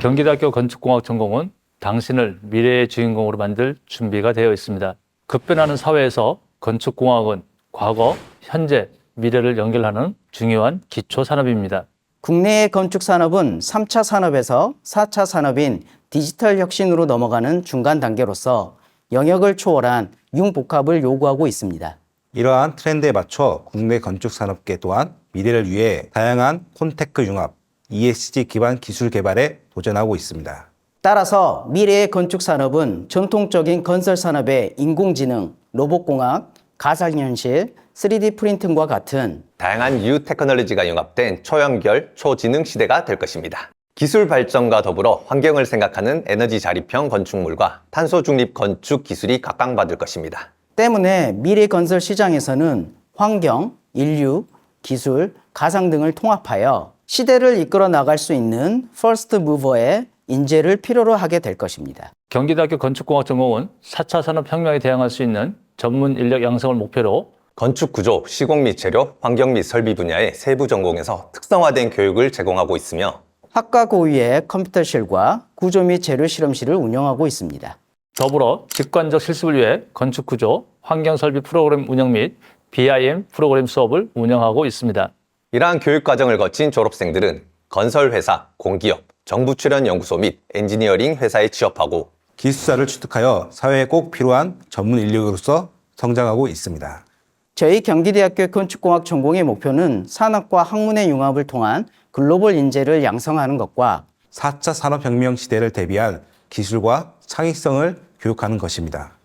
경기대학교 건축공학 전공은 당신을 미래의 주인공으로 만들 준비가 되어 있습니다. 급변하는 사회에서 건축공학은 과거, 현재, 미래를 연결하는 중요한 기초 산업입니다. 국내의 건축 산업은 3차 산업에서 4차 산업인 디지털 혁신으로 넘어가는 중간 단계로서 영역을 초월한 융복합을 요구하고 있습니다. 이러한 트렌드에 맞춰 국내 건축 산업계 또한 미래를 위해 다양한 콘테크 융합, ESG 기반 기술 개발에 도전하고 있습니다. 따라서 미래의 건축 산업은 전통적인 건설 산업의 인공지능, 로봇공학, 가상현실, 3D 프린팅과 같은 다양한 뉴 테크놀로지가 융합된 초연결, 초지능 시대가 될 것입니다. 기술 발전과 더불어 환경을 생각하는 에너지 자립형 건축물과 탄소 중립 건축 기술이 각광받을 것입니다. 때문에 미래 건설 시장에서는 환경, 인류, 기술, 가상 등을 통합하여 시대를 이끌어 나갈 수 있는 퍼스트 무버의 인재를 필요로 하게 될 것입니다. 경기대학교 건축공학 전공은 4차 산업혁명에 대항할 수 있는 전문 인력 양성을 목표로 건축 구조, 시공 및 재료, 환경 및 설비 분야의 세부 전공에서 특성화된 교육을 제공하고 있으며 학과 고유의 컴퓨터실과 구조 및 재료 실험실을 운영하고 있습니다. 더불어 직관적 실습을 위해 건축 구조, 환경 설비 프로그램 운영 및 BIM 프로그램 수업을 운영하고 있습니다. 이러한 교육 과정을 거친 졸업생들은 건설회사, 공기업, 정부 출연 연구소 및 엔지니어링 회사에 취업하고 기술자를 취득하여 사회에 꼭 필요한 전문 인력으로서 성장하고 있습니다. 저희 경기대학교 건축공학 전공의 목표는 산업과 학문의 융합을 통한 글로벌 인재를 양성하는 것과 4차 산업혁명 시대를 대비한 기술과 창의성을 교육하는 것입니다.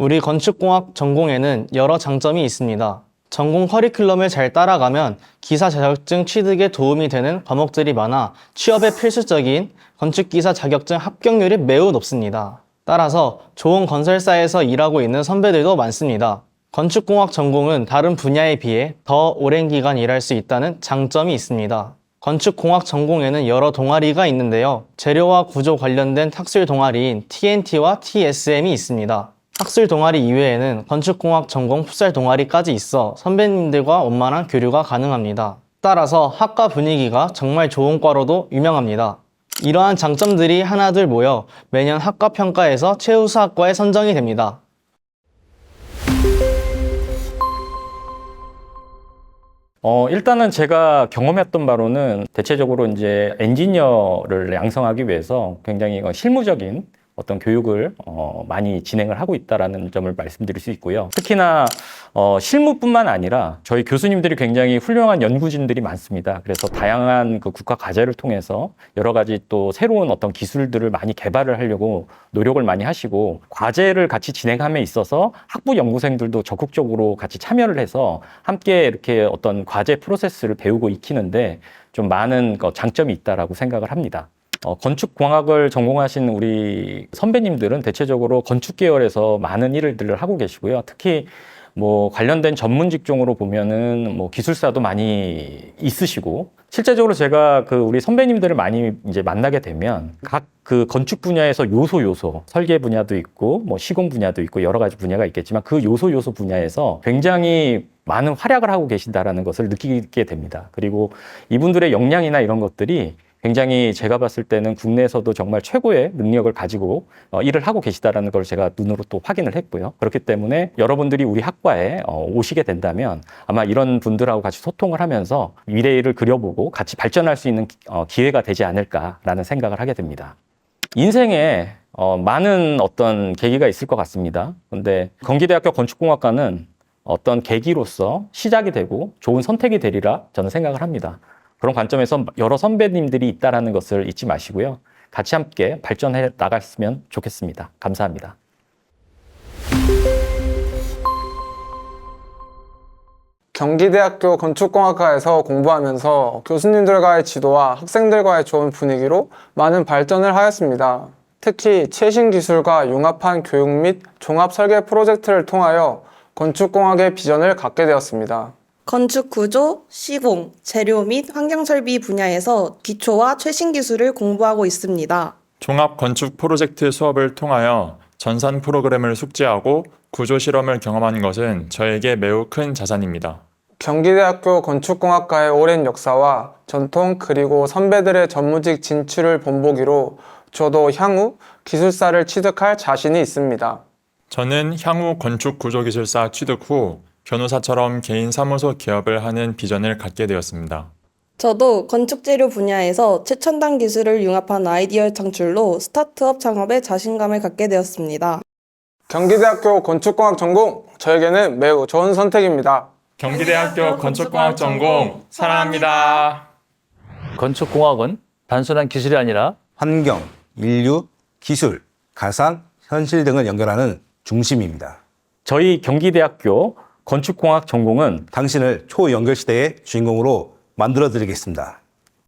우리 건축공학 전공에는 여러 장점이 있습니다. 전공 커리큘럼을 잘 따라가면 기사 자격증 취득에 도움이 되는 과목들이 많아 취업에 필수적인 건축기사 자격증 합격률이 매우 높습니다. 따라서 좋은 건설사에서 일하고 있는 선배들도 많습니다. 건축공학 전공은 다른 분야에 비해 더 오랜 기간 일할 수 있다는 장점이 있습니다. 건축공학 전공에는 여러 동아리가 있는데요. 재료와 구조 관련된 학술 동아리인 TNT와 TSM이 있습니다. 학술 동아리 이외에는 건축공학 전공 풋살 동아리까지 있어 선배님들과 원만한 교류가 가능합니다. 따라서 학과 분위기가 정말 좋은 과로도 유명합니다. 이러한 장점들이 하나둘 모여 매년 학과 평가에서 최우수 학과에 선정이 됩니다. 어, 일단은 제가 경험했던 바로는 대체적으로 이제 엔지니어를 양성하기 위해서 굉장히 어, 실무적인 어떤 교육을 어, 많이 진행을 하고 있다라는 점을 말씀드릴 수 있고요. 특히나 어, 실무뿐만 아니라 저희 교수님들이 굉장히 훌륭한 연구진들이 많습니다. 그래서 다양한 그 국가 과제를 통해서 여러 가지 또 새로운 어떤 기술들을 많이 개발을 하려고 노력을 많이 하시고 과제를 같이 진행함에 있어서 학부 연구생들도 적극적으로 같이 참여를 해서 함께 이렇게 어떤 과제 프로세스를 배우고 익히는데 좀 많은 그 장점이 있다라고 생각을 합니다. 어, 건축 공학을 전공하신 우리 선배님들은 대체적으로 건축 계열에서 많은 일들을 하고 계시고요. 특히 뭐 관련된 전문 직종으로 보면은 뭐 기술사도 많이 있으시고 실제적으로 제가 그 우리 선배님들을 많이 이제 만나게 되면 각 그 건축 분야에서 요소 요소 설계 분야도 있고 뭐 시공 분야도 있고 여러 가지 분야가 있겠지만 그 요소 요소 분야에서 굉장히 많은 활약을 하고 계신다라는 것을 느끼게 됩니다. 그리고 이분들의 역량이나 이런 것들이 굉장히 제가 봤을 때는 국내에서도 정말 최고의 능력을 가지고 어, 일을 하고 계시다라는 걸 제가 눈으로 또 확인을 했고요. 그렇기 때문에 여러분들이 우리 학과에 어, 오시게 된다면 아마 이런 분들하고 같이 소통을 하면서 미래를 그려보고 같이 발전할 수 있는 기- 어, 기회가 되지 않을까라는 생각을 하게 됩니다. 인생에 어, 많은 어떤 계기가 있을 것 같습니다. 근데 경기대학교 건축공학과는 어떤 계기로서 시작이 되고 좋은 선택이 되리라 저는 생각을 합니다. 그런 관점에서 여러 선배님들이 있다라는 것을 잊지 마시고요. 같이 함께 발전해 나갔으면 좋겠습니다. 감사합니다. 경기대학교 건축공학과에서 공부하면서 교수님들과의 지도와 학생들과의 좋은 분위기로 많은 발전을 하였습니다. 특히 최신 기술과 융합한 교육 및 종합 설계 프로젝트를 통하여 건축공학의 비전을 갖게 되었습니다. 건축 구조, 시공, 재료 및 환경 설비 분야에서 기초와 최신 기술을 공부하고 있습니다. 종합 건축 프로젝트 수업을 통하여 전산 프로그램을 숙지하고 구조 실험을 경험한 것은 저에게 매우 큰 자산입니다. 경기대학교 건축공학과의 오랜 역사와 전통 그리고 선배들의 전무직 진출을 본보기로 저도 향후 기술사를 취득할 자신이 있습니다. 저는 향후 건축 구조기술사 취득 후 변호사처럼 개인 사무소 기업을 하는 비전을 갖게 되었습니다. 저도 건축 재료 분야에서 최첨단 기술을 융합한 아이디어 창출로 스타트업 창업에 자신감을 갖게 되었습니다. 경기대학교 건축공학 전공 저에게는 매우 좋은 선택입니다. 경기대학교 건축공학 전공 사랑합니다. 건축공학은 단순한 기술이 아니라 환경, 인류, 기술, 가상, 현실 등을 연결하는 중심입니다. 저희 경기대학교 건축공학 전공은 당신을 초연결 시대의 주인공으로 만들어 드리겠습니다.